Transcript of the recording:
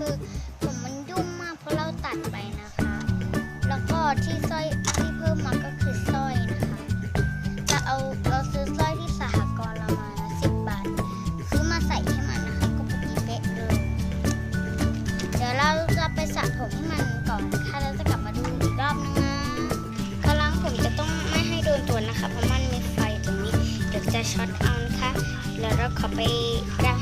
คือผมมันยุ่งมากเพราะเราตัดไปนะคะ แล้วก็ที่สร้อยที่เพิ่มมาก็คือสร้อยนะคะจะเอาเราซื้อสร้อยที่สหกรณ์เรามาสิบบาทซื้อมาใส่ให้มันนะคะก็พอดีเป๊ะเลยเดี๋ยวเราจะไปสระผมให้มันก่อนค่ะแล้วจะกลับมาดูอีกรอบนึงนะกำลังผมจะต้องไม่ให้โดนตัวนะคะเพราะมันมีไฟตรงนี้เดี๋ยวจะช็อตเอานะคะแล้วเราขอไปได้